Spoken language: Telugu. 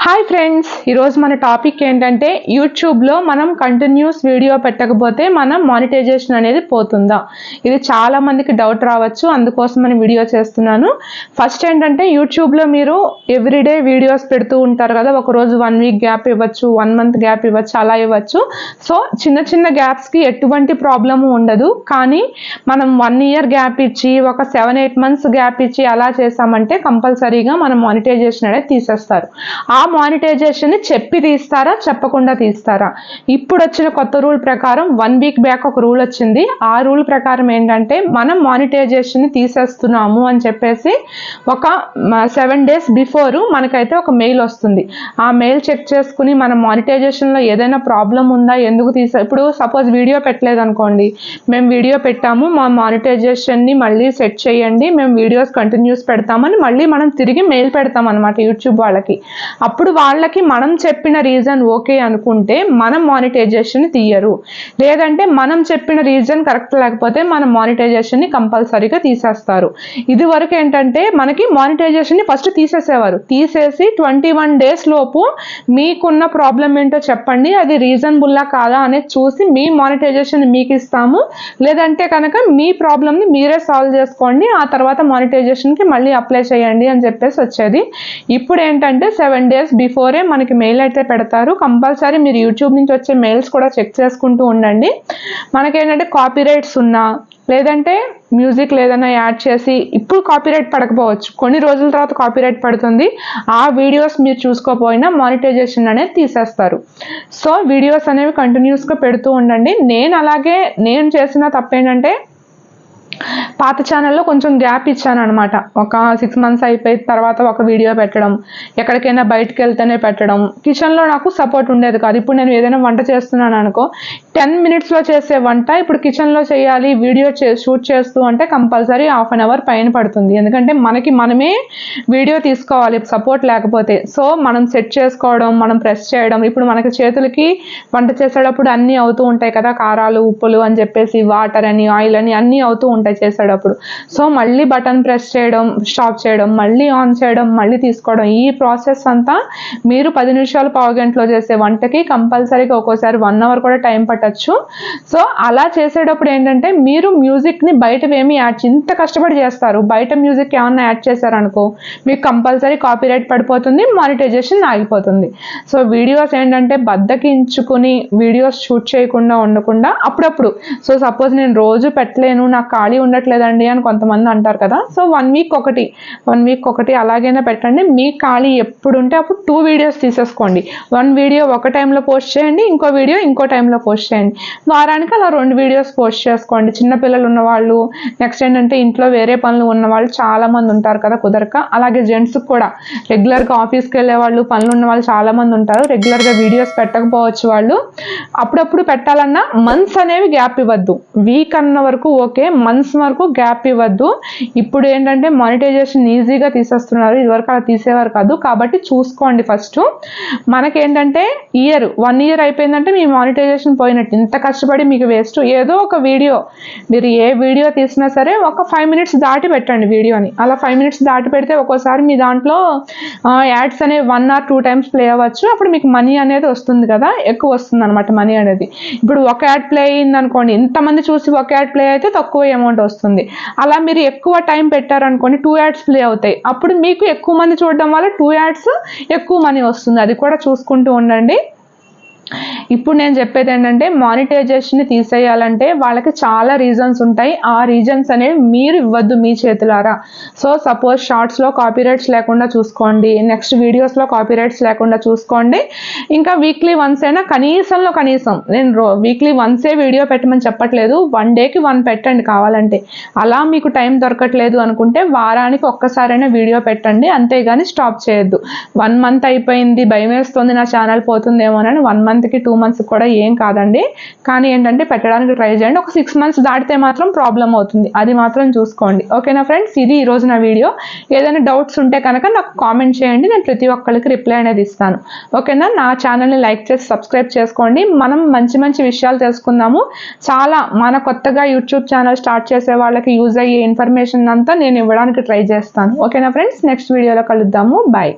హాయ్ ఫ్రెండ్స్ ఈరోజు మన టాపిక్ ఏంటంటే యూట్యూబ్లో మనం కంటిన్యూస్ వీడియో పెట్టకపోతే మనం మానిటైజేషన్ అనేది పోతుందా? ఇది చాలా మందికి డౌట్ రావచ్చు అందుకోసం నేను వీడియో చేస్తున్నాను. ఫస్ట్ ఏంటంటే యూట్యూబ్లో మీరు ఎవ్రీడే వీడియోస్ పెడుతూ ఉంటారు కదా ఒకరోజు వన్ వీక్ గ్యాప్ ఇవ్వచ్చు వన్ మంత్ గ్యాప్ ఇవ్వచ్చు అలా ఇవ్వచ్చు. సో చిన్న చిన్న గ్యాప్స్కి ఎటువంటి ప్రాబ్లము ఉండదు. కానీ మనం వన్ ఇయర్ గ్యాప్ ఇచ్చి ఒక సెవెన్ ఎయిట్ మంత్స్ గ్యాప్ ఇచ్చి అలా చేసామంటే కంపల్సరీగా మనం మానిటైజేషన్ అనేది తీసేస్తారు. ఆ మానిటైజేషన్ చెప్పి తీస్తారా చెప్పకుండా తీస్తారా? ఇప్పుడు వచ్చిన కొత్త రూల్ ప్రకారం వన్ వీక్ బ్యాక్ ఒక రూల్ వచ్చింది. ఆ రూల్ ప్రకారం ఏంటంటే మనం మానిటైజేషన్ తీసేస్తున్నాము అని చెప్పేసి ఒక సెవెన్ డేస్ బిఫోర్ మనకైతే ఒక మెయిల్ వస్తుంది. ఆ మెయిల్ చెక్ చేసుకుని మన మానిటైజేషన్లో ఏదైనా ప్రాబ్లం ఉందా ఎందుకు తీసా ఇప్పుడు సపోజ్ వీడియో పెట్టలేదు అనుకోండి మేము వీడియో పెట్టాము మా మానిటైజేషన్ని మళ్ళీ సెట్ చేయండి మేము వీడియోస్ కంటిన్యూస్ పెడతామని మళ్ళీ మనం తిరిగి మెయిల్ పెడతాం అనమాట యూట్యూబ్ వాళ్ళకి. అప్పుడు వాళ్ళకి మనం చెప్పిన రీజన్ ఓకే అనుకుంటే మనం మానిటైజేషన్ తీయరు. లేదంటే మనం చెప్పిన రీజన్ కరెక్ట్ లేకపోతే మనం మానిటైజేషన్ని కంపల్సరీగా తీసేస్తారు. ఇది వరకు ఏంటంటే మనకి మానిటైజేషన్ని ఫస్ట్ తీసేసేవారు. తీసేసి ట్వంటీ వన్ డేస్ లోపు మీకున్న ప్రాబ్లం ఏంటో చెప్పండి అది రీజనబుల్లా కాదా అనేది చూసి మీ మానిటైజేషన్ మీకు ఇస్తాము. లేదంటే కనుక మీ ప్రాబ్లమ్ని మీరే సాల్వ్ చేసుకోండి ఆ తర్వాత మానిటైజేషన్కి మళ్ళీ అప్లై చేయండి అని చెప్పేసి వచ్చేది. ఇప్పుడు ఏంటంటే సెవెన్ డేస్ బిఫోరే మనకి మెయిల్ అయితే పెడతారు. కంపల్సరీ మీరు యూట్యూబ్ నుంచి వచ్చే మెయిల్స్ కూడా చెక్ చేసుకుంటూ ఉండండి. మనకేంటంటే కాపీరైట్స్ ఉన్నా లేదంటే మ్యూజిక్ లేదన్నా యాడ్ చేసి ఇప్పుడు కాపీరైట్ పడకపోవచ్చు. కొన్ని రోజుల తర్వాత కాపీరైట్ పడుతుంది. ఆ వీడియోస్ మీరు చూసుకోపోయినా మానిటైజేషన్ అనేది తీసేస్తారు. సో వీడియోస్ అనేవి కంటిన్యూస్గా పెడుతూ ఉండండి. నేను అలాగే నేను చేసిన తప్పేంటంటే పాత ఛానల్లో కొంచెం గ్యాప్ ఇచ్చాను అనమాట ఒక సిక్స్ మంత్స్ అయిపోయిన తర్వాత ఒక వీడియో పెట్టడం ఎక్కడికైనా బయటకు వెళ్తేనే పెట్టడం కిచెన్లో నాకు సపోర్ట్ ఉండేది కాదు. ఇప్పుడు నేను ఏదైనా వంట చేస్తున్నాను అనుకో టెన్ మినిట్స్లో చేసే వంట ఇప్పుడు కిచెన్లో చేయాలి వీడియో చే షూట్ చేస్తూ అంటే కంపల్సరీ హాఫ్ అన్ అవర్ పైన పడుతుంది. ఎందుకంటే మనకి మనమే వీడియో తీసుకోవాలి సపోర్ట్ లేకపోతే. సో మనం సెట్ చేసుకోవడం మనం ప్రెస్ చేయడం ఇప్పుడు మనకి చేతులకి వంట చేసేటప్పుడు అన్నీ అవుతూ ఉంటాయి కదా. కారాలు ఉప్పులు అని చెప్పేసి వాటర్ అని ఆయిల్ అని అన్నీ అవుతూ ఉంటాయి చేసేటప్పుడు. సో మళ్ళీ బటన్ ప్రెస్ చేయడం స్టాప్ చేయడం మళ్ళీ ఆన్ చేయడం మళ్ళీ తీసుకోవడం ఈ ప్రాసెస్ అంతా మీరు పది నిమిషాలు పావు గంటలో చేసే వంటకి కంపల్సరీగా ఒక్కోసారి వన్ అవర్ కూడా టైం పట్టచ్చు. సో అలా చేసేటప్పుడు ఏంటంటే మీరు మ్యూజిక్ని బయటవేమి యాడ్ ఇంత కష్టపడి చేస్తారు. బయట మ్యూజిక్ ఏమన్నా యాడ్ చేశారనుకో మీకు కంపల్సరీ కాపీరైట్ పడిపోతుంది మానిటైజేషన్ ఆగిపోతుంది. సో వీడియోస్ ఏంటంటే బద్దకించుకుని వీడియోస్ షూట్ చేయకుండా ఉండకుండా అప్పుడప్పుడు. సో సపోజ్ నేను రోజు పెట్టలేను నాకు ఖాళీ ఉండట్లేదు ఉండట్లేదండి అని కొంతమంది అంటారు కదా. సో వన్ వీక్ ఒకటి వన్ వీక్ ఒకటి అలాగైనా పెట్టండి. మీ ఖాళీ ఎప్పుడు ఉంటే అప్పుడు టూ వీడియోస్ తీసేసుకోండి. వన్ వీడియో ఒక టైంలో పోస్ట్ చేయండి ఇంకో వీడియో ఇంకో టైంలో పోస్ట్ చేయండి. వారానికి అలా రెండు వీడియోస్ పోస్ట్ చేసుకోండి. చిన్నపిల్లలు ఉన్నవాళ్ళు నెక్స్ట్ ఏంటంటే ఇంట్లో వేరే పనులు ఉన్నవాళ్ళు చాలామంది ఉంటారు కదా కుదరక. అలాగే జెంట్స్కి కూడా. రెగ్యులర్గా ఆఫీస్కి వెళ్ళే వాళ్ళు పనులు ఉన్న వాళ్ళు చాలామంది ఉంటారు. రెగ్యులర్గా వీడియోస్ పెట్టకపోవచ్చు వాళ్ళు. అప్పుడప్పుడు పెట్టాలన్నా మంత్స్ అనేవి గ్యాప్ ఇవ్వద్దు. వీక్ అన్న వరకు ఓకే మంత్స్ వరకు గ్యాప్ ఇవ్వద్దు. ఇప్పుడు ఏంటంటే మానిటైజేషన్ ఈజీగా తీసేస్తున్నారు. ఇదివరకు అలా తీసేవారు కాదు. కాబట్టి చూసుకోండి ఫస్ట్ మనకేంటంటే ఇయర్ వన్ ఇయర్ అయిపోయిందంటే మీ మానిటైజేషన్ పోయినట్టు. ఇంత కష్టపడి మీకు వేస్ట్ ఏదో ఒక వీడియో మీరు ఏ వీడియో తీసినా సరే ఒక ఫైవ్ మినిట్స్ దాటి పెట్టండి వీడియోని అలా ఫైవ్ మినిట్స్ దాటి పెడితే ఒక్కోసారి మీ దాంట్లో యాడ్స్ అనేవి one or two times play అవ్వచ్చు. అప్పుడు మీకు మనీ అనేది వస్తుంది కదా. ఎక్కువ వస్తుంది అనమాట మనీ అనేది. ఇప్పుడు ఒక యాడ్ ప్లే అయింది అనుకోండి ఇంతమంది చూసి ఒక యాడ్ ప్లే అయితే తక్కువ అమౌంట్ వస్తుంది. అలా మీరు ఎక్కువ టైం పెట్టారనుకోండి టూ యాడ్స్ ప్లే అవుతాయి. అప్పుడు మీకు ఎక్కువ మంది చూడడం వల్ల టూ యాడ్స్ ఎక్కువ మనీ వస్తుంది. అది కూడా చూసుకుంటూ ఉండండి. ఇప్పుడు నేను చెప్పేది ఏంటంటే మానిటైజేషన్ తీసేయాలంటే వాళ్ళకి చాలా రీజన్స్ ఉంటాయి. ఆ రీజన్స్ అనేవి మీరు ఇవ్వద్దు మీ చేతులారా. సో సపోజ్ షార్ట్స్లో కాపీరైట్స్ లేకుండా చూసుకోండి నెక్స్ట్ వీడియోస్లో కాపీరైట్స్ లేకుండా చూసుకోండి. ఇంకా వీక్లీ వన్స్ అయినా కనీసంలో కనీసం నేను రో వీక్లీ వన్సే వీడియో పెట్టమని చెప్పట్లేదు. వన్ డేకి వన్ పెట్టండి కావాలంటే. అలా మీకు టైం దొరకట్లేదు అనుకుంటే వారానికి ఒక్కసారైనా వీడియో పెట్టండి. అంతేగాని స్టాప్ చేయొద్దు. వన్ మంత్ అయిపోయింది భయం వేస్తుంది నా ఛానల్ పోతుందేమోనని వన్ మంత్ మంత్కి టూ మంత్స్కి కూడా ఏం కాదండి. కానీ ఏంటంటే పెట్టడానికి ట్రై చేయండి. ఒక సిక్స్ మంత్స్ దాటితే మాత్రం ప్రాబ్లం అవుతుంది. అది మాత్రం చూసుకోండి. ఓకేనా ఫ్రెండ్స్ ఇది ఈరోజు నా వీడియో. ఏదైనా డౌట్స్ ఉంటే కనుక నాకు కామెంట్ చేయండి. నేను ప్రతి ఒక్కరికి రిప్లై అనేది ఇస్తాను. ఓకేనా నా? ఛానల్ని లైక్ చేసి సబ్స్క్రైబ్ చేసుకోండి. మనం మంచి మంచి విషయాలు తెలుసుకుందాము. చాలా మన కొత్తగా యూట్యూబ్ ఛానల్ స్టార్ట్ చేసే వాళ్ళకి యూజ్ అయ్యే ఇన్ఫర్మేషన్ అంతా నేను ఇవ్వడానికి ట్రై చేస్తాను. ఓకేనా ఫ్రెండ్స్ నెక్స్ట్ వీడియోలో కలుద్దాము. బాయ్